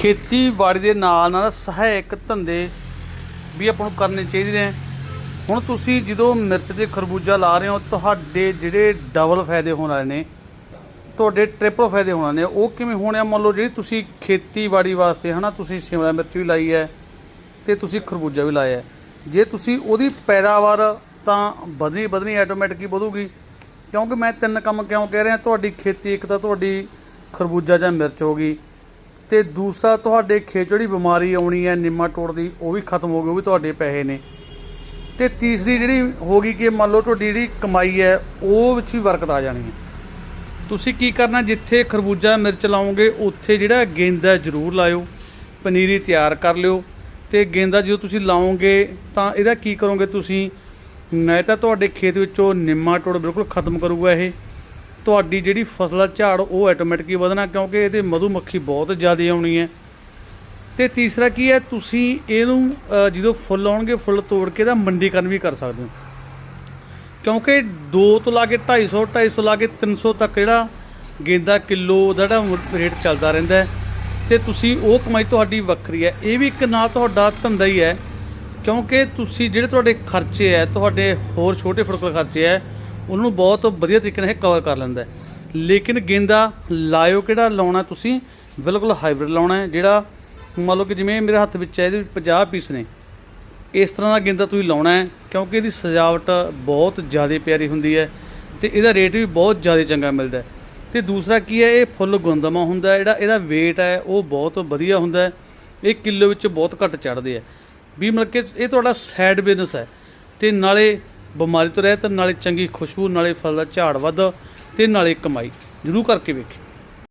ਖੇਤੀਬਾੜੀ ਦੇ ਨਾਲ ਨਾਲ ਸਹਾਇਕ ਧੰਦੇ ਵੀ ਆਪਾਂ ਨੂੰ ਕਰਨੇ ਚਾਹੀਦੇ ਨੇ। ਹੁਣ ਤੁਸੀਂ ਜਦੋਂ ਮਿਰਚ ਦੇ ਖਰਬੂਜਾ ਲਾ ਰਹੇ ਹੋ, ਤੁਹਾਡੇ ਜਿਹੜੇ ਡਬਲ ਫਾਇਦੇ ਹੋਣ ਵਾਲੇ ਨੇ, ਤੁਹਾਡੇ ਟ੍ਰਿਪਲ ਫਾਇਦੇ ਹੋਣ ਵਾਲੇ ਨੇ, ਉਹ ਕਿਵੇਂ ਹੋਣੇ ਆ? ਮੰਨ ਲਓ ਜਿਹੜੀ ਤੁਸੀਂ ਖੇਤੀਬਾੜੀ ਵਾਸਤੇ ਹਨਾ, ਤੁਸੀਂ ਸ਼ਿਮਲਾ ਮਿਰਚ ਵੀ ਲਾਈ ਹੈ ਤੇ ਤੁਸੀਂ ਖਰਬੂਜਾ ਵੀ ਲਾਇਆ ਜੇ ਤੁਸੀਂ ਉਹਦੀ ਪੈਦਾਵਾਰ ਤਾਂ ਵਧਣੀ ਵਧਣੀ ਆਟੋਮੈਟਿਕ ਹੀ ਵਧੂਗੀ। ਕਿਉਂਕਿ ਮੈਂ ਤਿੰਨ ਕੰਮ ਕਿਉਂ ਕਹਿ ਰਿਹਾ, ਤੁਹਾਡੀ ਖੇਤੀ ਇੱਕ ਤਾਂ ਤੁਹਾਡੀ ਖਰਬੂਜਾ ਜਾਂ ਮਿਰਚ ਹੋ ਗਈ ਤੇ ਦੂਸਰਾ ਤੁਹਾਡੇ ਖੇਤ ਜਿਹੜੀ ਬਿਮਾਰੀ ਆਉਣੀ ਹੈ ਨਿਮਾਟੋਡ ਦੀ, ਉਹ ਵੀ ਖਤਮ ਹੋ ਗਈ, ਉਹ ਵੀ ਤੁਹਾਡੇ ਪੈਸੇ ਨੇ। ਤੇ ਤੀਸਰੀ ਜਿਹੜੀ ਹੋ ਗਈ ਕਿ ਮੰਨ ਲਓ ਤੁਹਾਡੀ ਜਿਹੜੀ ਕਮਾਈ ਹੈ, ਉਹ ਵਿੱਚ ਵੀ ਬਰਕਤ ਆ ਜਾਣੀ ਹੈ। ਤੁਸੀਂ ਕੀ ਕਰਨਾ, ਜਿੱਥੇ ਖਰਬੂਜਾ ਮਿਰਚ ਲਾਓਗੇ, ਉੱਥੇ ਜਿਹੜਾ ਗੇਂਦਾ ਜ਼ਰੂਰ ਲਾਇਓ, ਪਨੀਰੀ ਤਿਆਰ ਕਰ ਲਿਓ। ਤੇ ਗੇਂਦਾ ਜਦੋਂ ਤੁਸੀਂ ਲਾਓਗੇ, ਤਾਂ ਇਹਦਾ ਕੀ ਕਰੋਗੇ ਤੁਸੀਂ? ਨਾ ਤਾਂ ਤੁਹਾਡੇ ਖੇਤ ਵਿੱਚੋਂ ਨਿੰਮਾ ਨਿਮਾਟੋਡ ਬਿਲਕੁਲ ਖਤਮ ਕਰੂਗਾ ਇਹ। ਤੁਹਾਡੀ ਜਿਹੜੀ ਫਸਲ ਝਾੜ ਉਹ ਆਟੋਮੈਟਿਕਲੀ ਵਧਣਾ ਕਿਉਂਕਿ ਇਹਦੇ ਮਧੂ ਮੱਖੀ ਬਹੁਤ ਜ਼ਿਆਦਾ ਆਉਣੀ ਹੈ। ਤੇ ਤੀਸਰਾ ਕੀ ਹੈ, ਤੁਸੀਂ ਇਹਨੂੰ ਜਦੋਂ ਫੁੱਲ ਆਉਣਗੇ, ਫੁੱਲ ਤੋੜ ਕੇ ਇਹਦਾ ਮੰਡੀਕਰਨ ਵੀ ਕਰ ਸਕਦੇ ਹੋ। ਕਿਉਂਕਿ 2 ਤੋਂ ਲਾ ਕੇ 250 250 ਲਾ ਕੇ 300 ਤੱਕ ਜਿਹੜਾ ਗੇਂਦਾ ਕਿਲੋ ਦਾ ਜਿਹੜਾ ਰੇਟ ਚੱਲਦਾ ਰਹਿੰਦਾ ਹੈ। ਤੇ ਤੁਸੀਂ ਉਹ ਕਮਾਈ ਤੁਹਾਡੀ ਵੱਖਰੀ ਹੈ। ਇਹ ਵੀ ਇੱਕ ਨਾਲ ਤੁਹਾਡਾ ਧੰਦਾ ਹੀ ਹੈ, ਕਿਉਂਕਿ ਤੁਸੀਂ ਜਿਹੜੇ ਤੁਹਾਡੇ ਖਰਚੇ ਹੈ, ਤੁਹਾਡੇ ਹੋਰ ਛੋਟੇ ਫੁਲਕੇ ਖਰਚੇ ਹੈ ਉਹਨਾਂ ਨੂੰ ਬਹੁਤ ਵਧੀਆ ਤਰੀਕੇ ਨਾਲ ਇਹ ਕਵਰ ਕਰ ਲੈਂਦਾ ਲੇਕਿਨ ਗੇਂਦਾ ਲਾਇਓ ਕਿਹੜਾ ਲਾਉਣਾ ਤੁਸੀਂ? ਬਿਲਕੁਲ ਹਾਈਬ੍ਰਿਡ ਲਾਉਣਾ ਹੈ, ਜਿਹੜਾ ਮੰਨ ਲਓ ਕਿ ਜਿਵੇਂ ਮੇਰੇ ਹੱਥ ਵਿੱਚ ਹੈ, ਇਹਦੇ ਵਿੱਚ 50 ਪੀਸ ਨੇ। ਇਸ ਤਰ੍ਹਾਂ ਦਾ ਗੇਂਦਾ ਤੁਸੀਂ ਲਾਉਣਾ ਹੈ, ਕਿਉਂਕਿ ਇਹਦੀ ਸਜਾਵਟ ਬਹੁਤ ਜ਼ਿਆਦਾ ਪਿਆਰੀ ਹੁੰਦੀ ਹੈ ਤੇ ਇਹਦਾ ਰੇਟ ਵੀ ਬਹੁਤ ਜ਼ਿਆਦਾ ਚੰਗਾ ਮਿਲਦਾ ਹੈ। ਤੇ ਦੂਸਰਾ ਕੀ ਹੈ, ਇਹ ਫੁੱਲ ਗੁੰਦਮਾ ਹੁੰਦਾ ਜਿਹੜਾ ਇਹਦਾ weight ਹੈ, ਉਹ ਬਹੁਤ ਵਧੀਆ ਹੁੰਦਾ ਹੈ। ਇਹ ਕਿਲੋ ਵਿੱਚ ਬਹੁਤ ਘੱਟ ਚੜਦੇ ਆ ਵੀ ਮਤਲਬ ਕਿ ਇਹ ਤੁਹਾਡਾ ਸਾਈਡ ਬਿਜ਼ਨਸ ਹੈ। ਤੇ ਨਾਲੇ ਬਿਮਾਰੀ ਤੋਂ ਰਹਿਤ, ਨਾਲੇ ਚੰਗੀ ਖੁਸ਼ਬੂ, ਨਾਲੇ ਫਲ ਦਾ ਝਾੜ ਵੱਧ ਤੇ ਨਾਲੇ ਕਮਾਈ। ਜ਼ਰੂਰ ਕਰਕੇ ਵੇਖਿਓ।